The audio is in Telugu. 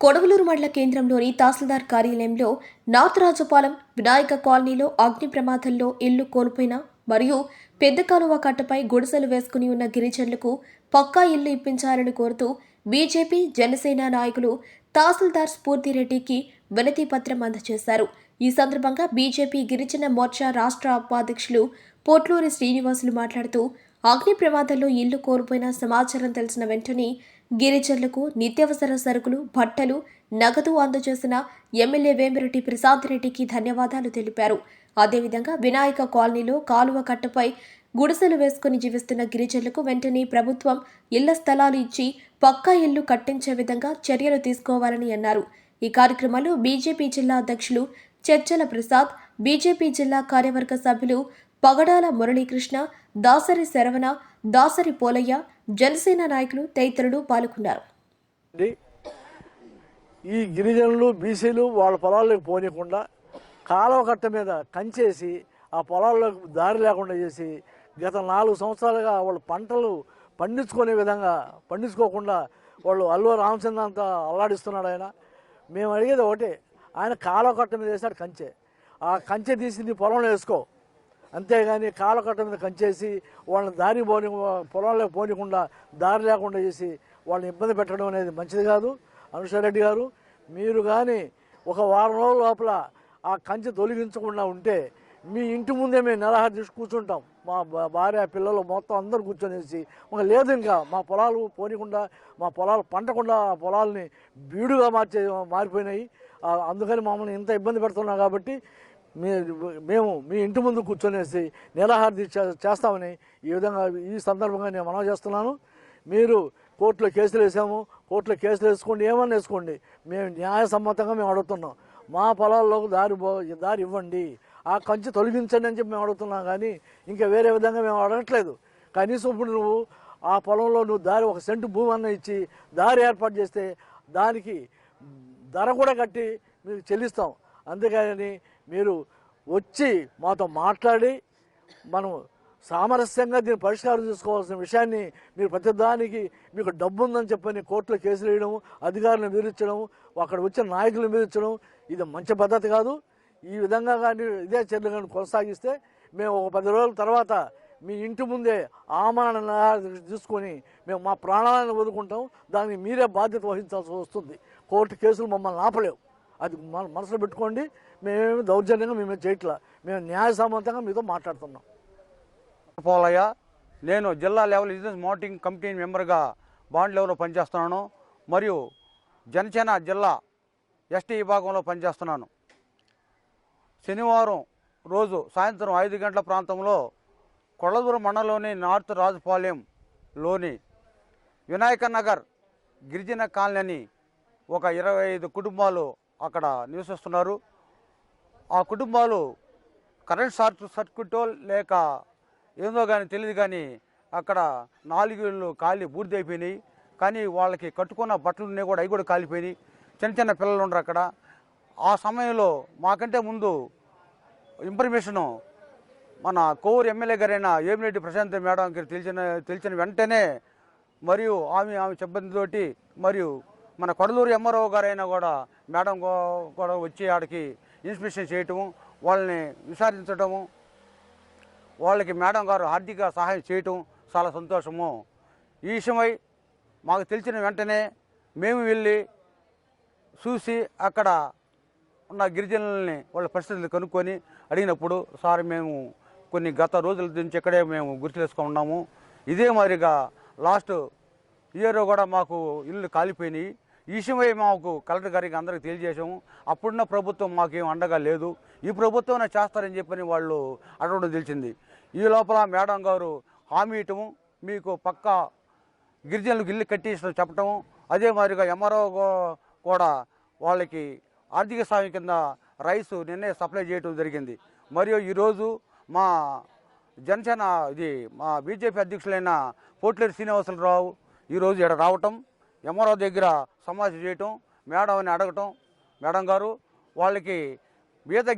కొడవలూరు మండల కేంద్రంలోని తహసీల్దార్ కార్యాలయంలో నార్త్ రాజుపాలెం వినాయక కాలనీలో అగ్ని ప్రమాదంలో ఇల్లు కోల్పోయిన మరియు పెద్ద కాలువ కట్టపై గుడిసెలు వేసుకుని ఉన్న గిరిజనులకు పక్కా ఇల్లు ఇప్పించాలని కోరుతూ బీజేపీ జనసేన నాయకులు తహసీల్దార్ స్ఫూర్తిరెడ్డికి వినతి పత్రం అందజేశారు. ఈ సందర్భంగా బీజేపీ గిరిజన మోర్చా రాష్ట్ర ఉపాధ్యక్షులు పోట్లూరి శ్రీనివాసులు మాట్లాడుతూ అగ్ని ప్రమాదంలో ఇల్లు కోల్పోయిన సమాచారం తెలిసిన వెంటనే గిరిజనులకు నిత్యావసర సరుకులు బట్టలు నగదు అందజేసిన ఎమ్మెల్యే వేమిరెడ్డి ప్రశాంత్ రెడ్డికి ధన్యవాదాలు తెలిపారు. అదేవిధంగా వినాయక కాలనీలో కాలువ కట్టపై గుడిసెలు వేసుకుని జీవిస్తున్న గిరిజనులకు వెంటనే ప్రభుత్వం ఇళ్ళ స్థలాలు ఇచ్చి పక్కా ఇల్లు కట్టించే విధంగా చర్యలు తీసుకోవాలని అన్నారు. ఈ కార్యక్రమంలో బీజేపీ జిల్లా అధ్యక్షులు చర్చల ప్రసాద్ బీజేపీ జిల్లా కార్యవర్గ సభ్యులు పగడాల మురళీకృష్ణ దాసరి శరవణ దాసరి పోలయ్య జనసేన నాయకులు తదితరులు పాల్గొన్నారు. ఈ గిరిజనులు బీసీలు వాళ్ళ పొలాల్లోకి పోనీయకుండా కాలువ కట్ట మీద కంచేసి ఆ పొలాల్లోకి దారి లేకుండా చేసి గత నాలుగు సంవత్సరాలుగా వాళ్ళు పంటలు పండించుకునే విధంగా పండించుకోకుండా వాళ్ళు అల్లు రామచంద్ర అంతా అల్లాడిస్తున్నాడు ఆయన. మేము అడిగేది ఒకటే ఆయన కాలువ కట్ట మీద వేసాడు కంచె. ఆ కంచె తీసి నీ పొలంలో వేసుకో. అంతేగాని కాలకట్ట మీద కంచేసి వాళ్ళని దారి పోని పొలంలోకి పోనీయకుండా దారి లేకుండా చేసి వాళ్ళని ఇబ్బంది పెట్టడం అనేది మంచిది కాదు. అనుషారెడ్డి గారు మీరు కానీ ఒక వారం రోజుల లోపల ఆ కంచె తొలగించకుండా ఉంటే మీ ఇంటి ముందే మేము నిరాహార తీసుకు కూర్చుంటాం. మా భార్య పిల్లలు మొత్తం అందరు కూర్చొనేసి ఇంకా లేదు ఇంకా మా పొలాలు పోనీకుండా మా పొలాలు పంటకుండా ఆ పొలాలని బీడుగా మార్చే మారిపోయినాయి. అందుకని మమ్మల్ని ఇంత ఇబ్బంది పెడుతున్నాం కాబట్టి మేము మీ ఇంటి ముందు కూర్చొనేసి నిరాహార దీక్ష చేస్తామని ఈ విధంగా ఈ సందర్భంగా నేను మనవి చేస్తున్నాను. మీరు కోర్టులో కేసులు వేసాము. కోర్టులో కేసులు వేసుకోండి ఏమన్నా వేసుకోండి. మేము న్యాయసమ్మతంగా మేము అడుగుతున్నాం. మా పొలాల్లోకి దారి పో దారి ఇవ్వండి. ఆ కంచి తొలగించండి అని చెప్పి మేము అడుగుతున్నాం కానీ ఇంకా వేరే విధంగా మేము అడగట్లేదు. కనీసం ఇప్పుడు నువ్వు ఆ పొలంలో నువ్వు దారి ఒక సెంటు భూమి అన్న ఇచ్చి దారి ఏర్పాటు చేస్తే దానికి ధర కూడా కట్టి మీకు చెల్లిస్తాం. అందుకని మీరు వచ్చి మాతో మాట్లాడి మనం సామరస్యంగా దీన్ని పరిష్కారం చేసుకోవాల్సిన విషయాన్ని మీరు ప్రతిదానికి మీకు డబ్బు ఉందని చెప్పని కోర్టులో కేసులు వేయడం అధికారులను బెదిరించడం అక్కడ వచ్చిన నాయకులను బెదిరించడం ఇది మంచి పద్ధతి కాదు. ఈ విధంగా కానీ ఇదే చర్యలు కానీ కొనసాగిస్తే మేము ఒక పది రోజుల తర్వాత మీ ఇంటి ముందే ఆమరణ తీసుకొని మేము మా ప్రాణాలను వదులుకుంటాం. దానికి మీరే బాధ్యత వహించాల్సి వస్తుంది. కోర్టు కేసులు మమ్మల్ని ఆపలేవు. అది మన మనసులో పెట్టుకోండి. మేమేమి దౌర్జన్యంగా మేము చేయట్లా. మేము న్యాయసమ్మతంగా మీతో మాట్లాడుతున్నాం. పోలయ్య నేను జిల్లా లెవెల్ బిజినెస్ మోటింగ్ కమిటీ మెంబర్గా బాండ్ లెవెల్లో పనిచేస్తున్నాను. మరియు జనసేన జిల్లా ఎస్టీ విభాగంలో పనిచేస్తున్నాను. శనివారం రోజు సాయంత్రం ఐదు గంటల ప్రాంతంలో కొళ్ళదూరు మండలంలోని నార్త్ రాజపాలెంలోని వినాయక నగర్ గిరిజన కాలనీ అని ఒక ఇరవై ఐదు కుటుంబాలు అక్కడ నివసిస్తున్నారు. ఆ కుటుంబాలు కరెంట్ షార్ట్ సర్క్యూటో లేక ఏందో కానీ తెలియదు కానీ అక్కడ నాలుగు ఇళ్ళు కాలి బూడిద అయిపోయినాయి కానీ వాళ్ళకి కట్టుకున్న బట్టలు ఉన్నాయి కూడా అవి కూడా కాలిపోయినాయి. చిన్న చిన్న పిల్లలు ఉండరు అక్కడ. ఆ సమయంలో మాకంటే ముందు ఇన్ఫర్మేషను మన కోవూరు ఎమ్మెల్యే గారైన ఏమిరెడ్డి ప్రశాంత్ మేడం గారికి తెలిసిన తెలిసిన వెంటనే మరియు ఆమె ఆమె సిబ్బందితోటి మరియు మన కొడలూరు ఎంఆర్ఓ గారైనా కూడా మేడం కూడా వచ్చి ఆడికి ఇన్స్పెక్షన్ చేయటము వాళ్ళని విచారించటము వాళ్ళకి మేడం గారు ఆర్థిక సహాయం చేయటం చాలా సంతోషము. ఈ విషయమై మాకు తెలిసిన వెంటనే మేము వెళ్ళి చూసి అక్కడ ఉన్న గిరిజనులని వాళ్ళ పరిస్థితులు కనుక్కొని అడిగినప్పుడు సార్ మేము కొన్ని గత రోజుల నుంచి ఇక్కడే మేము గుర్తులేసుకుని ఉన్నాము. ఇదే మాదిరిగా లాస్ట్ ఇయర్ కూడా మాకు ఇల్లు కాలిపోయినాయి. విషయమై మాకు కలెక్టర్ గారికి అందరికి తెలియజేసాము అప్పుడున్న ప్రభుత్వం మాకేం అండగా లేదు. ఈ ప్రభుత్వం చేస్తారని చెప్పని వాళ్ళు అడగడం తెలిసింది. ఈ లోపల మేడం గారు హామీ ఇవ్వటము మీకు పక్కా గిరిజనులకు ఇల్లు కట్టించడం చెప్పటము అదే మాదిరిగా ఎంఆర్ఓ కూడా వాళ్ళకి ఆర్థిక సాయం కింద రైస్ నిన్నే సప్లై చేయటం జరిగింది. మరియు ఈరోజు మా జనసేన ఇది మా బీజేపీ అధ్యక్షులైన పోట్లేరు శ్రీనివాసరావు ఈరోజు ఇక్కడ రావటం ఎంఆర్ఓ దగ్గర సమాధి చేయటం మేడం అని అడగటం మేడం గారు వాళ్ళకి బీద